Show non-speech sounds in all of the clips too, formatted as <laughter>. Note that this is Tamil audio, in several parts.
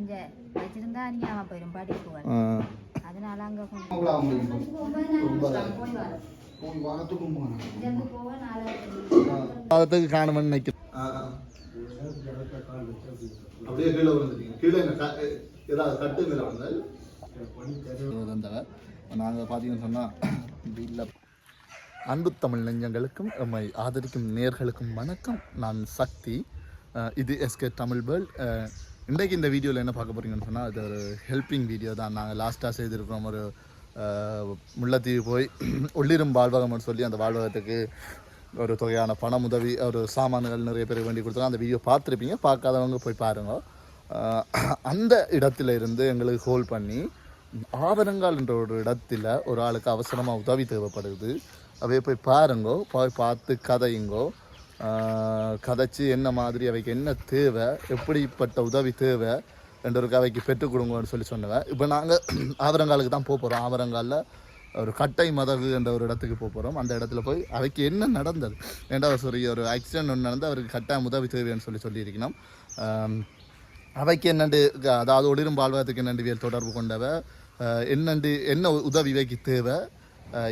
இங்க வச்சிருந்தா அநியாயமா போயிடும் படிப்புகள். அதனால அங்க பாதத்துக்கு காணுமென்னு நினைக்கிறேன். அப்படியே கீழே விழுந்துட்டீங்க. கீழே ஏதாவது கட்டு மேலே வந்தவ நாங்கள் பார்த்தீங்கன்னு சொன்னால் இல்லை. அன்பு தமிழ் நெஞ்சங்களுக்கும் எம்மை ஆதரிக்கும் நேர்களுக்கும் வணக்கம். நான் சக்தி. இது எஸ்கே தமிழ் வேர்ல்ட். இன்றைக்கு இந்த வீடியோவில் என்ன பார்க்க போகிறீங்கன்னு சொன்னால் இது ஒரு ஹெல்ப்பிங் வீடியோ தான். நாங்கள் லாஸ்ட்டாக செய்திருக்கிறோம். ஒரு முள்ளத்தீவு போய் <clears throat> உள்ளிரும் வாழ்வகம்னு சொல்லி அந்த வாழ்வகத்துக்கு ஒரு தொகையான பணம் உதவி ஒரு சாமான்கள் நிறைய பேர் வேண்டி கொடுத்தாங்க அந்த வீடியோ பார்த்துருப்பீங்க. பார்க்காதவங்க போய் பாருங்க. அந்த இடத்துல இருந்து எங்களுக்கு ஹோல் பண்ணி ஆவரங்கால் என்ற ஒரு இடத்துல ஒரு ஆளுக்கு அவசரமாக உதவி தேவைப்படுது. அப்படியே போய் பாருங்கோ போய் பார்த்து கதையுங்கோ. கதைச்சு என்ன மாதிரி அவைக்கு என்ன தேவை எப்படிப்பட்ட உதவி தேவை என்றொருக்கு அவைக்கு பெற்றுக் கொடுங்கன்னு சொல்லி சொன்னவன் இப்போ நாங்கள் <clears throat> ஆவரங்காலுக்கு தான் போக போகிறோம் ஆவரங்காலில் ஒரு கட்டை மதகு என்ற ஒரு இடத்துக்கு போக போகிறோம் அந்த இடத்துல போய் அவைக்கு என்ன நடந்தது ரெண்டாவது சரி ஒரு ஆக்சிடென்ட் ஒன்று நடந்து அவருக்கு கட்டாயம் உதவி தேவைன்னு சொல்லி சொல்லியிருக்கணும். அவைக்கு என்னண்டு அதாவது ஒளிரும் வாழ்வதற்கு என்னண்டு தொடர்பு கொண்டவ என்னண்டு என்ன உதவி இவைக்கு தேவை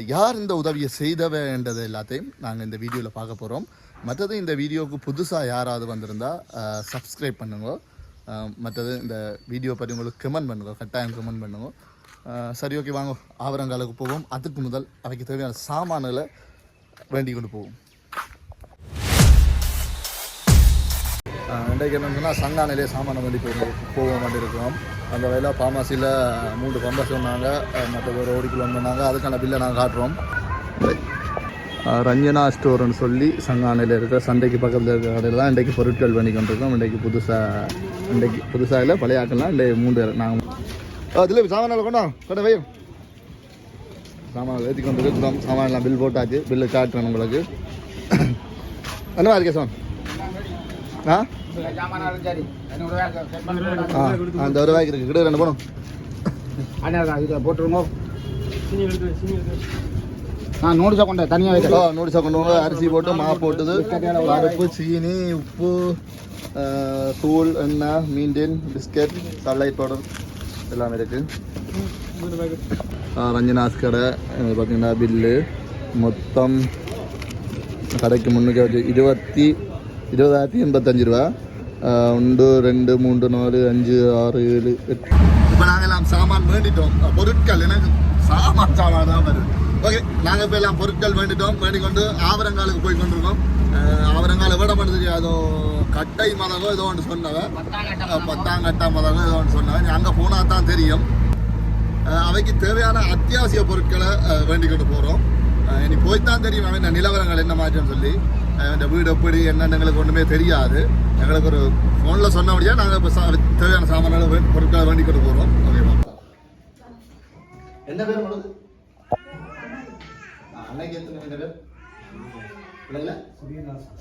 யார் இந்த உதவியை செய்தவ என்றது எல்லாத்தையும் நாங்கள் இந்த வீடியோவில் பார்க்க போகிறோம் மற்றது இந்த வீடியோவுக்கு புதுசாக யாராவது வந்திருந்தால் சப்ஸ்கிரைப் பண்ணுங்க. மற்றது இந்த வீடியோ பற்றி உங்களுக்கு கமெண்ட் பண்ணுங்க கட்டாயம் கமெண்ட் பண்ணுங்க. சரி ஓகே வாங்க. ஆவரங்காலுக்கு போவோம். அதுக்கு முதல் அவைக்கு தேவையான சாமான்களை வேண்டி கொண்டு போவோம். இன்றைக்கு என்னன்னா சங்கானிலே சாமான வண்டி போய் போவோம் வேண்டி அந்த வயலில் ஃபார்மசியில் மூன்று பம்பை சொன்னாங்க. மற்ற ஒரு ஒரு கிலோ சொன்னாங்க. அதுக்கான பில்லை நாங்கள் காட்டுறோம். ரஞ்சனா ஸ்டோர்னு சொல்லி சங்கானையில் இருக்கிற சந்தைக்கு பக்கத்தில் இருக்கிற கடையில் தான் இன்றைக்கு பொருட்கள் பண்ணி கொண்டிருக்கோம் இன்றைக்கு புதுசாக இன்றைக்கு புதுசாக இல்லை பழைய ஆக்கள்லாம் இல்லை மூன்று நாங்கள் திலீப் சாமான்கள் கொண்டா கடை வையும் சாமான்கள் ஏற்றி கொண்டு இருக்கிறோம் சாமான்லாம் பில் போட்டாச்சு. பில்லு காட்டுறேன் உங்களுக்கு. என்னவா இருக்கே சார் ஆ? அந்த ஒரு ரூபாய்க்கு இருக்கு. கிட்ட ரெண்டு போனோம் போட்டுருங்க. நூறு நோடிச்சா தனியாக வைக்கிறேன். நூறு கொண்டு அரிசி போட்டு மா போட்டது. பருப்பு சீனி உப்பு தூள் எண்ணெய் மீண்டின் பிஸ்கட் சன்லைட் பவுடர் எல்லாமே இருக்கு. ரஞ்சனாஸ் கடை பார்த்தீங்கன்னா பில்லு. மொத்தம் கடைக்கு முன்னுக்கு இருபத்தி இருபதாயிரத்தி எண்பத்தஞ்சு ரூபா. ஒன்று ரெண்டு மூன்று நாலு அஞ்சு ஆறு ஏழு எட்டு. இப்போ நாங்கள் எல்லாம் சாமான் வேண்டிட்டோம். பொருட்கள் எனக்கு சாமான் சாமான் தான் வருது. ஓகே நாங்கள் இப்போ எல்லாம் பொருட்கள் வேண்டிட்டோம் வேண்டிக் கொண்டு ஆவரங்காலுக்கு போய் கொண்டிருக்கோம் ஆவரங்கால விட மாட்டேது அதோ கட்டை மதகோ ஏதோ ஒன்று சொன்னவ அஹ், பத்தாம் கட்டா மதகோ ஏதோ ஒன்று சொன்னவன் அங்கே போனால் தான் தெரியும். அவைக்கு தேவையான அத்தியாவசிய பொருட்களை அஹ், வேண்டிக் கொண்டு போகிறோம் இனி போய்த்தான் தெரியும் அவன் நிலவரங்கள் என்ன மாற்றம்னு சொல்லி. இந்த வீடு எப்படி என்னன்னு எங்களுக்கு ஒன்றுமே தெரியாது. எங்களுக்கு ஒரு ஃபோனில் சொன்னபடியாக நாங்கள் இப்போ சா தேவையான சாமான்களை வே- பொருட்களை வேண்டிக் கொண்டு போகிறோம் ஓகேவா? என்ன பேர் உங்களுக்கு? அன்னைக்கு எத்தனை பேர்? இல்லைல்ல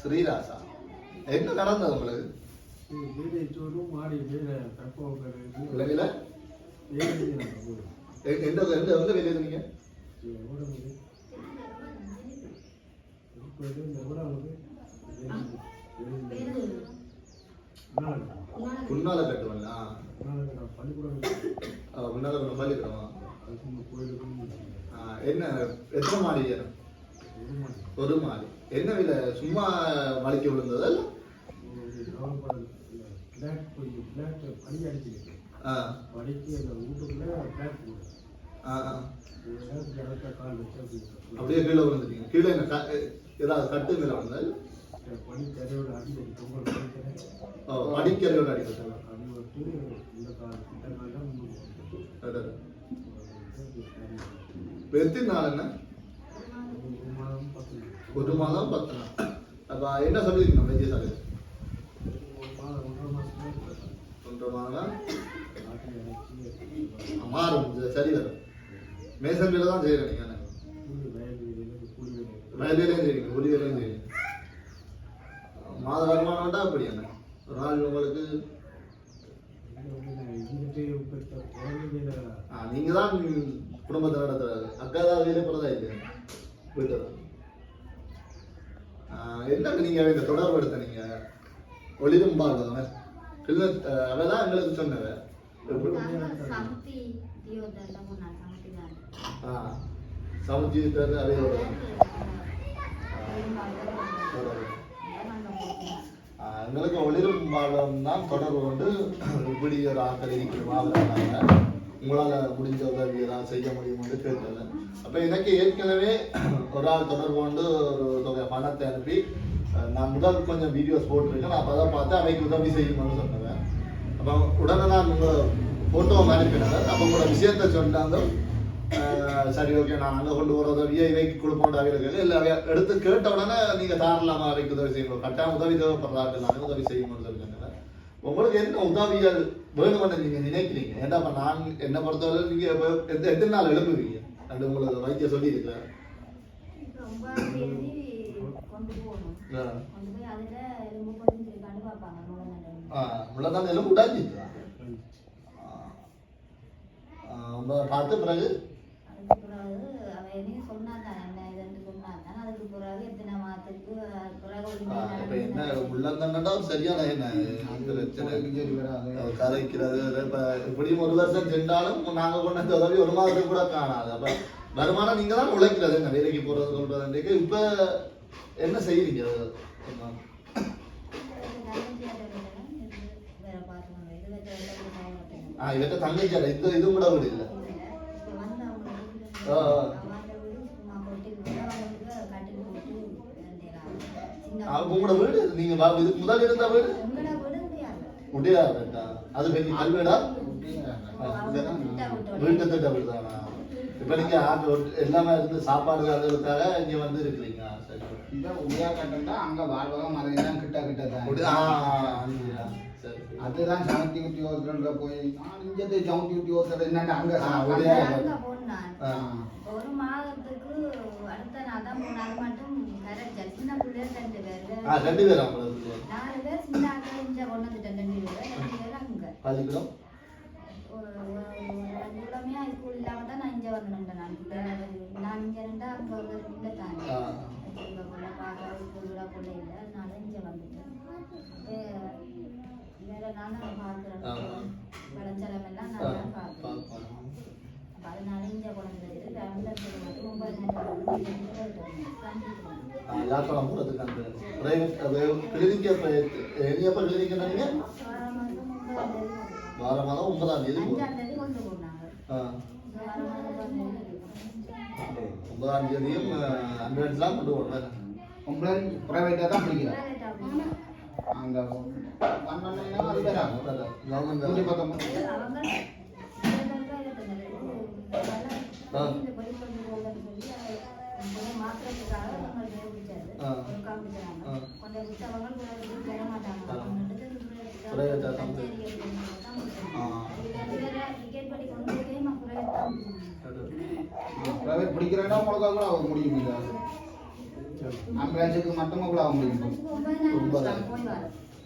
ஸ்ரீராசா. என்ன நடந்தது உங்களுக்கு? எ- எந்த எந்த எந்த வெளியே இருந்தீங்க முன்னால கட்டுவல்ல முன்னால பள்ளிக்கூடமா. ஆ, என்ன எத்தனை மாடி ஏறும் ஒரு மாடி. என்ன விலை? சும்மா மலைக்கு விழுந்தது இல்ல? ஆ. ஆ, அப்படியே கீழே விழுந்துட்டீங்க. கீழே ஏதாவது கட்டு மேல விழுந்தா படிக்கரையோட ஓ, படிக்கலையோட அடிப்பட்டா எத்தனை நாள் என்ன? ஒரு மாதம் பத்து நாள். அப்ப என்ன சொல்லிருக்கீங்க வைத்தியசாலை ஒன்றரை மாதம் மாறும் சரி வரும். மேசன் வேலை தான் செய்யறேன் நீங்க. வயலையும் செய்றீங்க ஒலி வேலையும் செய்றீங்க மாத வருமானம் வேண்டாம் அப்படி என்ன? ஒரு நாள் உங்களுக்கு ஆ, நீங்க தான் குடும்பத்தை நடத்துறாரு அக்கா தான் வேலை போறதா இல்லை வீட்டு என்னங்க நீங்க இந்த தொடர்பு எடுத்த நீங்க ஒளிரும் பாருங்க இல்லை அவதான் எங்களுக்கு சொன்னவ ஆ ஆஹ் எங்களுக்கு ஒளிரும் பாலம் தான் தொடர்பு கொண்டு இப்படி ஒரு ஆட்கள் இருக்கிறாங்க உங்களால் முடிஞ்ச உதவி தான் செய்ய முடியும்னு கேட்டது அப்போ எனக்கு ஏற்கனவே ஒரு ஆள் தொடர்பு கொண்டு ஒரு தொகை பணத்தை அனுப்பி நான் முதல் கொஞ்சம் வீடியோஸ் போட்டிருக்கேன். நான் அப்போ தான் பார்த்து அவைக்கு உதவி செய்யணும்னு சொன்னேன் அப்போ உடனே நான் உங்கள் ஃபோட்டோவை அனுப்பினேன் அப்போ உங்களோட விஷயத்தை சொன்னாங்க சரி ஓகே நான் அங்கே கொண்டு போகிற உதவியை இவைக்கு கொடுப்போம் அவைகளுக்கு இல்லை எடுத்து கேட்ட உடனே நீங்கள் தாரலாமா அவைக்கு உதவி செய்யணும் கட்டாயம் உதவி தேவைப்படுறாங்க நான் உதவி செய்யணும்னு சொல்லி. உங்களுக்கு என்ன உதவிகள் வேணும்னு நீங்க நினைக்கிறீங்க? ஏன்னா இப்ப நான் என்ன பொறுத்தவரை நீங்க இப்ப எத்த- எத்தனை நாள் எழுப்புவீங்க? அது உங்களுக்கு வைத்தியம் சொல்லி இருக்கிறேன் ஒன்பதாம் தேதி கொண்டு போகணும் கொண்டு போய் அதில் எலும்பு கொஞ்சம் இருக்கான்னு பார்ப்பாங்க மூலம் உள்ளதான் எல்லாம் உடாஞ்சி பார்த்த பிறகு அதுக்கு பிறகு அவ என்னையும் சொன்னாதான் என்ன இதுன்னு சொன்னாதான் அதுக்கு பிறகு எத்தனை மாதத்துக்கு இப்ப என்ன. உள்ளந்தண்டா சரியான என்ன வராது அது கதைக்கிறது இப்ப இப்படியும் ஒரு வருஷம் சென்றாலும் நாங்க கொண்டு உதவி ஒரு மாதத்துக்கு கூட காணாது. அப்ப வருமானம் நீங்க தான் உழைக்கிறது என்ன வேலைக்கு போறது சொல்றது இப்ப என்ன செய்யறீங்க வேற பார்த்துக்கோங்க இது வச்சு எல்லாம் பாவம் ஆ இவற்ற தங்கச்சி இந்த இது கூட இல்ல இப்போ வந்து அவங்க ஆ, ஆ. அவங்க வீடு சும்மா கொட்டி அவங்களுக்கு கட்டில் போட்டு வேண்டியதான் சின்ன அவங்க உங்களோட வீடு? நீங்க இதுக்கு முதல் இருந்த வீடு? உங்களோட வீடு முடியாது முடியாது அது பெரிய கல்வீடா? விட்டா திட்ட வீடு. தானா இப்ப நீங்க எல்லாமே இருந்து சாப்பாடு அதுக்காக இங்க வந்து இருக்கிறீங்க. சரி. இந்த உடையா கட்டண்டா அங்க வாழ்வகம் அதெல்லாம் கிட்ட கிட்ட தான் அதுதான் சமத்தி குட்டி ஓத்துறா போய் நான் இங்கே சமத்தி குட்டி ஓத்துறது என்னண்டா அங்க. உடையா. ஒரு மாதத்துக்கு அடுத்த நாள் தான் போனாங்க மட்டும் ரெண்டு பேர். ஆ ரெண்டு உங்களுக்கு நாலு பேர் சின்ன இங்க கொண்டு வந்துட்டேன் ரெண்டு பேர். ரெண்டு பேர் அங்க. பள்ளிக்கூடம் ஸ்கூல் இல்லாம தான் நான் இங்க வந்துட்டேன் நான். நான் இங்க இருந்தா அங்க ஒரு இல்லை தானே. இங்க போல பார்க்க ஸ்கூல் விட போல இல்லை. அதனால இங்க வந்துட்டேன். வேற நான் தான் பார்க்குறேன் ஆ. விளைச்சலம் எல்லாம் நான் தான் பார்க்குறேன் பா- பா- அப்ப அதனால இங்க கொண்டு வந்துட்டு ஒன்பது நேரம் யாழ்ப்பாணம் போகிறதுக்கு அந்த பிரைவேட் கிளினிக்கு எப்போ கிளினிக் என்னங்க வார மாதம் ஒன்பதாம் தேதி ஆ ஒன்பதாம் தேதி ஒன்பதாம் தேதியும் அம்புலன்ஸ் தான் கொண்டு போகணும் பொம்பளை பிரைவேட்டா தான் பிடிக்கிறேன் பன்னெண்டு அது கவர்மெண்ட் அவங்க மாத்திரத்துக்காக நம்ம நிரூபிச்சாரு. காமிச்சாங்க. கொஞ்சம் விட்டவங்க வர மாட்டாங்க. பிரைவேட் பிடிக்கிறேன்னா உங்களுக்கு கூட ஆக முடியும் இல்லை ஆம்புலன்ஸுக்கு மட்டும் கூட ஆக முடியும்.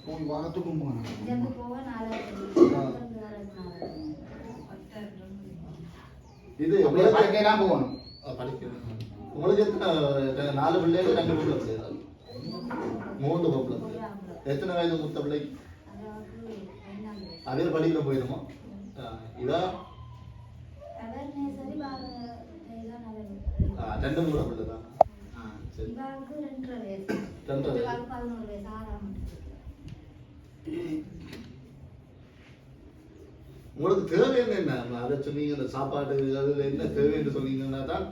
போய் வாரத்துக்கும். இது அப்படியே போகணும். படிக்கணும் உங்களுக்கு எத்தனை நாலு பிள்ளைகள் ரெண்டு பிள்ளை பிள்ளைகள். மூணு பொம்பளை பிள்ளை. எத்தனை வயது மூத்த பிள்ளைக்கு அதே படிக்கல போயிருமோ? இதா? இதான் ரெண்டு மூணு பிள்ளை தான். உங்களுக்கு தேவை என்ன? அதை சொன்னீங்க இந்த சாப்பாடு அதில் என்ன தேவைன்னு சொன்னீங்கன்னா தான்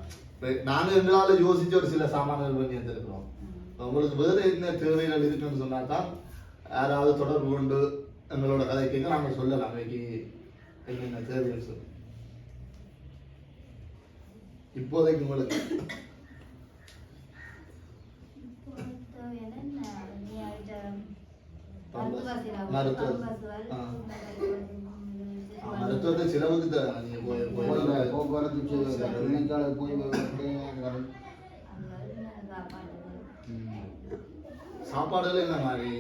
நாங்க எங்களால யோசிச்சு ஒரு சில சாமான்கள் பண்ணி வந்திருக்கிறோம் உங்களுக்கு வேற என்ன தேவைகள் இருக்குன்னு சொன்னா தான் யாராவது தொடர்பு கொண்டு எங்களோட கதை கேட்க நாங்கள் சொல்லலாம் இன்னைக்கு என்னென்ன தேவைன்னு சொல்லி இப்போதைக்கு உங்களுக்கு. மருத்துவ செலவு, மருத்துவ. பம்பஸ் ஆ. வலி, ஆ, மருத்துவத்தை செலவுக்கு தான் நீங்க போய் போய் போய் போக்குவரத்து கிளினிக்கால போய் அங்க என்ன சாப்பாடு சாப்பாடுல என்ன மாதிரி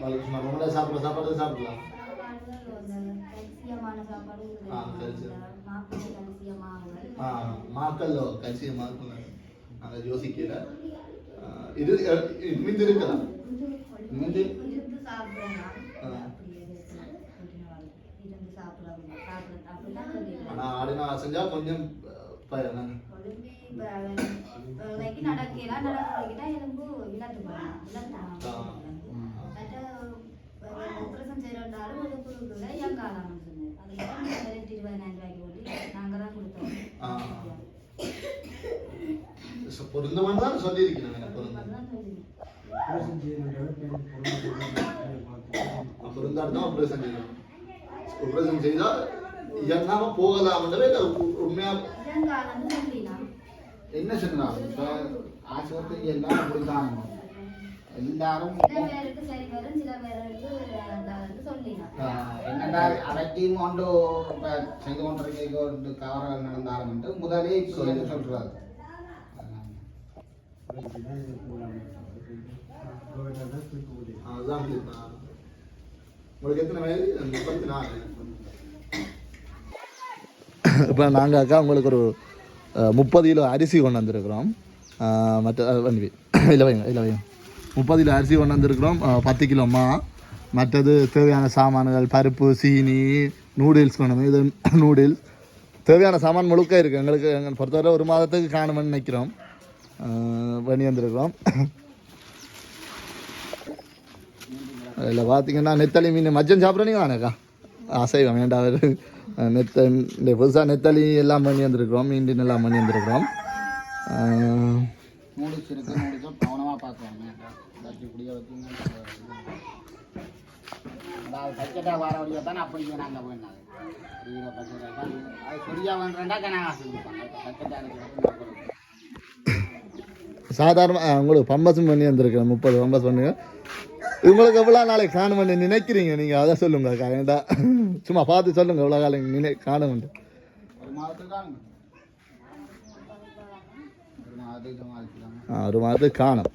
வள- சும்மா நம்மளே சாப்பிட்ற சாப்பாடு சாப்பிடலாம் சாப்பாடுகள் வந்து கல்சியமான சாப்பாடு ஆ, கல்சியம். மாப்பிள்ளை கல்சியமாகுது ஆ, மாக்கல்லோ கட்சி மாக்கல் நாங்கள் யோசிக்கல ஆ, இது இது இருக்கலாம் முந்தி இருந்து சாப்பிடலாம் ஓட்டி நாங்கள் தான் ஆ. கொடுத்தோம் பொருந்தவன் தான் சொல்லியிருக்கிறேன். எனக்கு பொருந்தம் அதுதான் சொல்லிடுறேன் பொருந்தாடு தான் ஆப்ரேஷன் செய்யணும். ஆப்ரேஷன் செய்தால் இயங்காம போகலாம்ன்றவே உண்மையா? என்ன சொன்னாங்க இப்போ ஆஸ்பத்திரி எல்லாம் அப்படிதான் எல்லாரும் என்னடா அரைட்டியும் கொண்டு இப்போ செய்து கொண்டிருக்க கவர்கள் நடந்தாலும் வந்து முதலே சொல்லி சொல்றாரு. அதுதான் சொல்லியிருக்கேன். உங்களுக்கு எத்தனை வயது? முப்பத்தி நாலு. இப்போ நாங்கள் அக்கா உங்களுக்கு ஒரு முப்பது கிலோ அரிசி கொண்டு வந்திருக்கிறோம். மற்ற வண்டி. இல்லை வைங்க இல்லை வைங்க. முப்பது கிலோ அரிசி கொண்டு வந்திருக்கிறோம். பத்து கிலோ மா. மற்றது தேவையான சாமான்கள் பருப்பு சீனி நூடுல்ஸ் கொண்டு வந்து இது நூடுல்ஸ் தேவையான சாமான் முழுக்க இருக்குது எங்களுக்கு எங்களை பொறுத்தவரை ஒரு மாதத்துக்கு காணுமென்னு நினைக்கிறோம். பண்ணி வந்திருக்கிறோம். இதில் பார்த்தீங்கன்னா நெத்தலி மீன் மச்சம் சாப்பிட்றீங்க தானேக்கா அசைவம் வேண்டாம் நெத்த இந்த புதுசாக நெத்தலி எல்லாம் பண்ணி வந்திருக்கிறோம் மீன் எல்லாம் பண்ணி வந்திருக்கிறோம். சாதாரண உங்களுக்கு பம்பஸும் பண்ணி வந்திருக்கிறேன். முப்பது பம்பஸ் பண்ணுங்க. உங்களுக்கு எவ்வளோ நாளைக்கு காணுமென்னு நினைக்கிறீங்க? நீங்கள் அதை சொல்லுங்க கரெக்டாக சும்மா பார்த்து சொல்லுங்க எவ்வளோ காலம் நினை காணுமெண்டு ஒரு மாதத்துக்கு காணும்.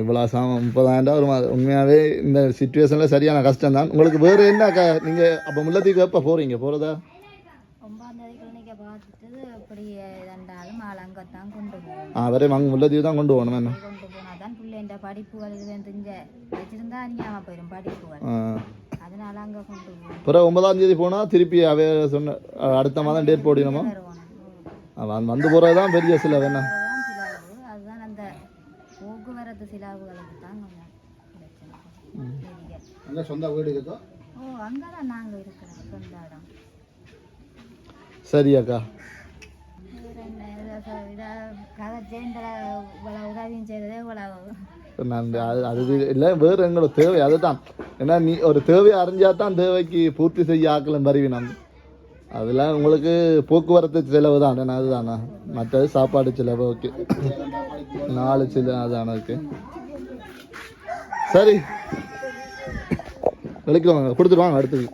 இவ்வளோ சாமம் முப்பதாயிரம் ஒரு மாதம் உண்மையாகவே இந்த சுச்சுவேஷனில் சரியான கஷ்டம் தான் உங்களுக்கு வேறு என்ன க நீங்கள் அப்போ முல்லத்தீக்கு எப்போ போகிறீங்க போகிறதா ஆ வரை அங்கே முல்லத்தீவு தான் கொண்டு போகணும் என்ன? பிள்ளைன்ற படிப்புகள் இது தெரிஞ்ச வச்சிருந்தா அநியாம போயிடும் படிப்புகள். அதனால அங்கே கொண்டு பிறகு ஒன்பதாம் தேதி போனால் திருப்பி அவே சொன்ன அடுத்த மாதம் டேட் போடணுமா? அவன் வந்து போகிறது தான் பெரிய சில வேணா அதுதான் சிலவு. அதுதான் அந்த போக்குவரத்து சிலவுகளுக்கு தான். அங்கே சொந்த வீடு இருக்கோ? ஓ அங்கே தான் நாங்கள் இருக்கிறோம் சொந்த இடம். சரி அக்கா. உதவியும் அது அது இல்லை வேறு எங்களோட தேவை அதுதான். ஏன்னா நீ ஒரு தேவையை அறிஞ்சா தான் தேவைக்கு பூர்த்தி செய்ய ஆக்கலும் வருவி நான் அதெல்லாம் உங்களுக்கு போக்குவரத்து செலவு தான். அதுதானா? மற்றது சாப்பாடு செலவு ஓகே. நாலு சில அதான? ஓகே. சரி. விளக்கிடுவாங்க கொடுத்துருவாங்க அடுத்தது.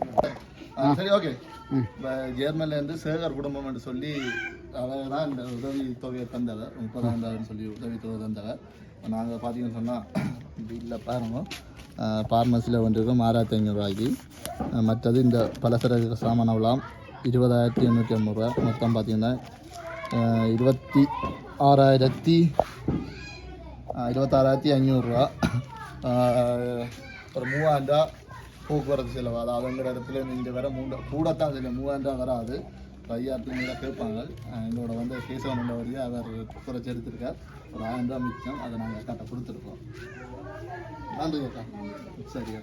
சரி ஓகே. இப்போ ஜெர்மன்லேருந்து சேகர் குடும்பம் என்று சொல்லி அழகாக தான் இந்த உதவி தொகையை தந்தவர் முப்பதாயிரம் சொல்லி உதவி தொகை தந்தவர் நாங்கள் பார்த்தீங்கன்னு சொன்னால் வீட்டில் பாருங்க. ஃபார்மசியில் வந்துருக்கோம் ஆறாயிரத்தி ஐநூறுரூவாய்க்கு மற்றது இந்த பலசரக்கு சாமானவெல்லாம் இருபதாயிரத்தி எண்ணூற்றி ஐம்பது ரூபா மொத்தம் பார்த்தீங்கன்னா இருபத்தி ஆறாயிரத்தி இருபத்தாறாயிரத்தி ஐநூறுரூவா ஒரு மூவாயிரம் ரூபா போக்குவரத்து செலவு. அதாவது அந்த இடத்துல இந்த வர மூணு கூடத்தான் இல்லை மூவாயிரம் ரூபா வராது. ஐயாயிரத்தி ஐநூறுவா கேட்பாங்க. எங்களோட வந்து கேசவன் உள்ள அவர் குறைச்சி எடுத்திருக்கார் ஒரு ஆயிரம் ரூபா மிச்சம். அதை நாங்கள் கரெக்டாக கொடுத்துருக்கோம். நன்றி அக்கா. சரி